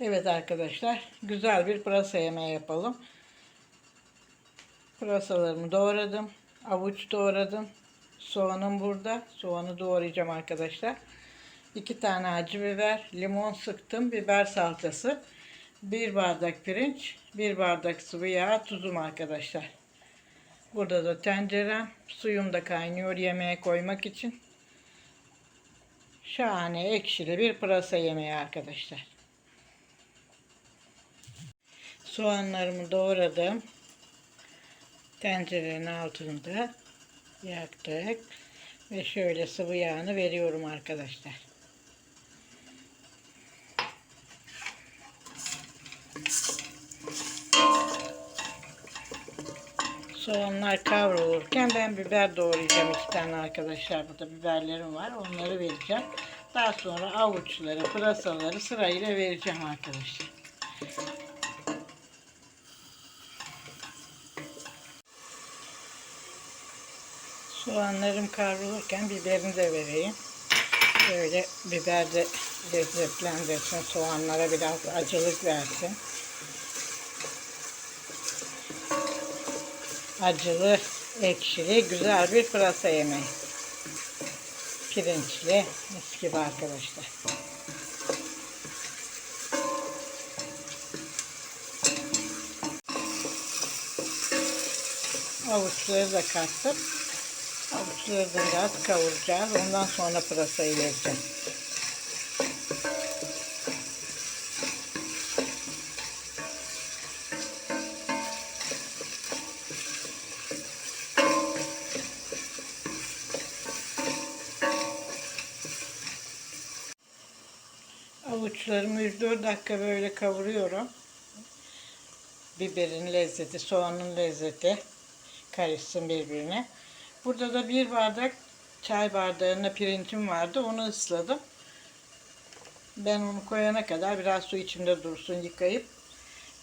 Evet arkadaşlar güzel bir pırasa yemeği yapalım. Pırasalarımı doğradım. Avuç doğradım. Soğanım burada. Soğanı doğrayacağım arkadaşlar. 2 tane acı biber, limon sıktım, biber salçası, 1 bardak pirinç, 1 bardak sıvı yağ, tuzum arkadaşlar. Burada da tencerem, suyum da kaynıyor yemeğe koymak için. Şahane ekşili bir pırasa yemeği arkadaşlar. Soğanlarımı doğradım. Tencerenin altında yaktık. Ve şöyle sıvı yağını veriyorum arkadaşlar. Soğanlar kavrulurken ben biber doğrayacağım iki tane arkadaşlar. Burada biberlerim var. Onları vereceğim. Daha sonra avuçları, pırasaları sırayla vereceğim arkadaşlar. Soğanlarım kavrulurken biberini de vereyim. Böyle biber de lezzetlendirsin. Soğanlara biraz acılık versin. Acılı, ekşili, güzel bir pırasa yemeği. Pirinçli, mis gibi arkadaşlar. Avuçları da kattım. Avuçları da biraz kavuracağız. Ondan sonra pırasayı vereceğim. Avuçlarımı 104 dakika böyle kavuruyorum. Biberin lezzeti, soğanın lezzeti karışsın birbirine. Burada da bir bardak çay bardağına pirincim vardı. Onu ısladım. Ben onu koyana kadar biraz su içinde dursun yıkayıp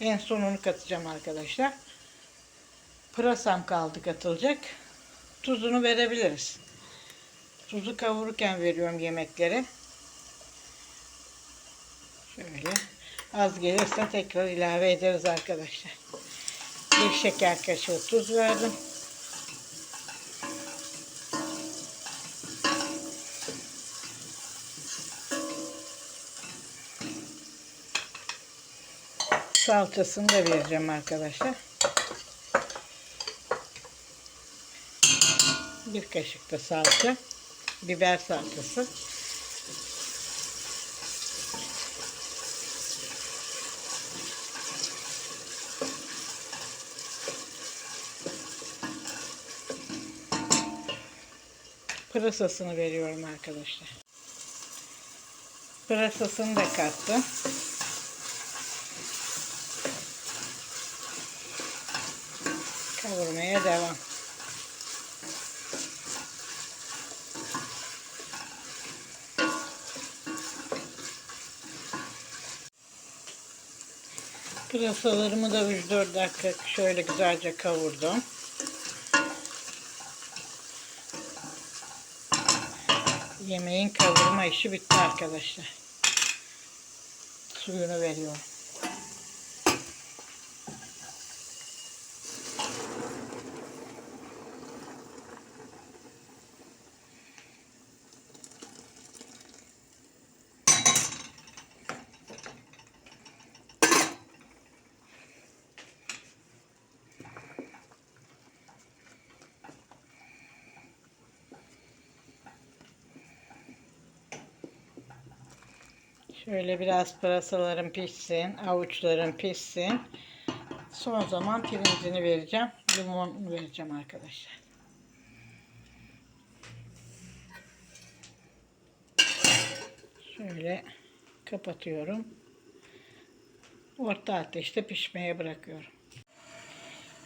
en son onu katacağım arkadaşlar. Pırasam kaldı katılacak. Tuzunu verebiliriz. Tuzu kavururken veriyorum yemeklere. Şöyle az gelirse tekrar ilave ederiz arkadaşlar. Bir şeker kaşığı tuz verdim. Salçasını da vereceğim arkadaşlar. Bir kaşık da salça. Biber salçası. Pırasasını veriyorum arkadaşlar. Pırasasını da kattım. Kavurmaya devam. Pırasalarımı da 3-4 dakika şöyle güzelce kavurdum. Yemeğin kavurma işi bitti arkadaşlar. Suyunu veriyorum. Şöyle biraz pırasalarım pişsin, avuçlarım pişsin. Son zaman pirincini vereceğim. Limon vereceğim arkadaşlar. Şöyle kapatıyorum. Orta ateşte pişmeye bırakıyorum.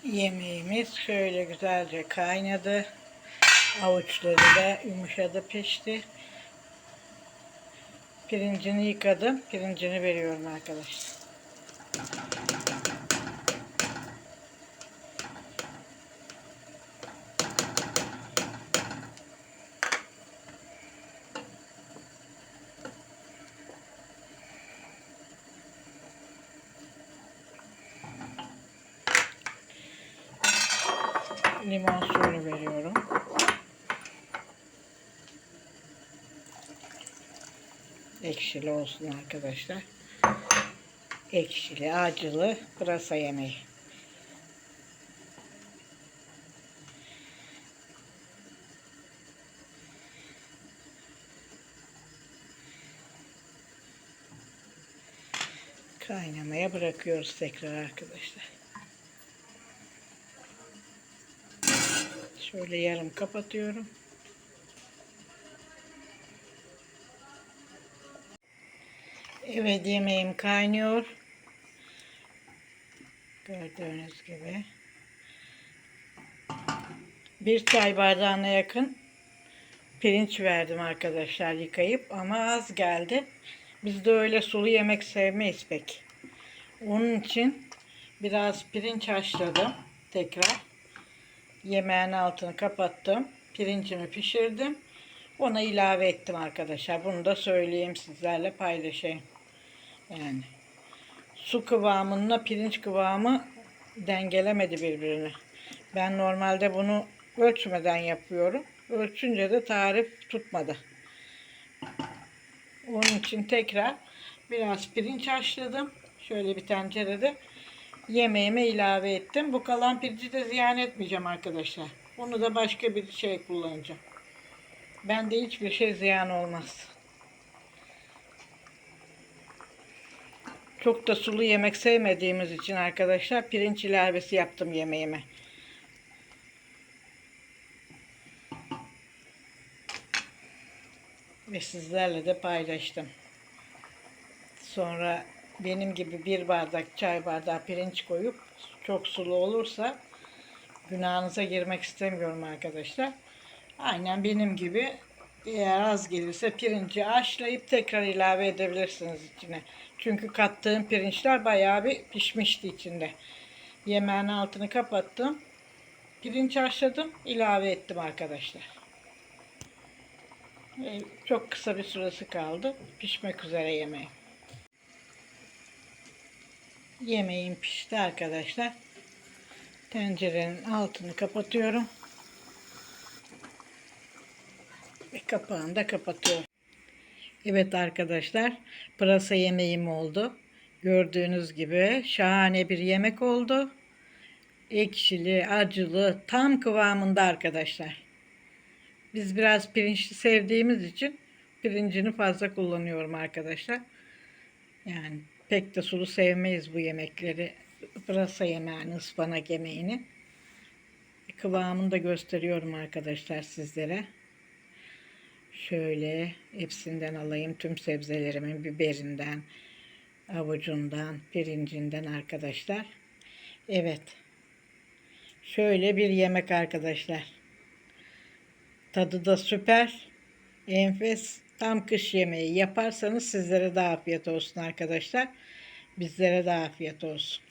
Yemeğimiz şöyle güzelce kaynadı. Avuçları da yumuşadı, pişti. Pirincini yıkadım. Pirincini veriyorum arkadaşlar. limon suyunu veriyorum. Ekşili olsun arkadaşlar. Ekşili, acılı pırasa yemeği. Kaynamaya bırakıyoruz tekrar arkadaşlar. Şöyle yarım kapatıyorum. Evet yemeğim kaynıyor. Gördüğünüz gibi. Bir çay bardağına yakın pirinç verdim arkadaşlar yıkayıp ama az geldi. Biz de öyle sulu yemek sevmeyiz pek. Onun için biraz pirinç haşladım tekrar. Yemeğin altını kapattım. Pirincimi pişirdim. Ona ilave ettim arkadaşlar. Bunu da söyleyeyim sizlerle paylaşayım. Yani su kıvamıyla pirinç kıvamı dengelemedi birbirini. Ben normalde bunu ölçmeden yapıyorum. Ölçünce de tarif tutmadı. Onun için tekrar biraz pirinç haşladım. Şöyle bir tencerede yemeğime ilave ettim. Bu kalan pirinci de ziyan etmeyeceğim arkadaşlar. Bunu da başka bir şey kullanacağım. Bende hiçbir şey ziyan olmaz. Çok da sulu yemek sevmediğimiz için arkadaşlar pirinç ilavesi yaptım yemeğime. Ve sizlerle de paylaştım. Sonra benim gibi bir bardak çay bardağı pirinç koyup çok sulu olursa günahınıza girmek istemiyorum arkadaşlar. Aynen benim gibi eğer az gelirse pirinci haşlayıp tekrar ilave edebilirsiniz içine. Çünkü kattığım pirinçler bayağı bir pişmişti içinde. Yemeğin altını kapattım. Pirinç haşladım, ilave ettim arkadaşlar. Ve Çok kısa bir süresi kaldı. Pişmek üzere yemeğim. Yemeğim pişti arkadaşlar. Tencerenin altını kapatıyorum. Ve kapağını da kapatıyorum. Evet arkadaşlar, pırasa yemeğim oldu. Gördüğünüz gibi şahane bir yemek oldu. Ekşili, acılı, tam kıvamında arkadaşlar. Biz biraz pirinçli sevdiğimiz için pirincini fazla kullanıyorum arkadaşlar. Yani pek de sulu sevmeyiz bu yemekleri. Pırasa yemeğini, ıspanak yemeğini. Kıvamını da gösteriyorum arkadaşlar sizlere. Şöyle hepsinden alayım tüm sebzelerimin biberinden, avucundan, pirincinden arkadaşlar. Evet. Şöyle bir yemek arkadaşlar. Tadı da süper. Enfes. Tam kış yemeği yaparsanız sizlere de afiyet olsun arkadaşlar. Bizlere de afiyet olsun.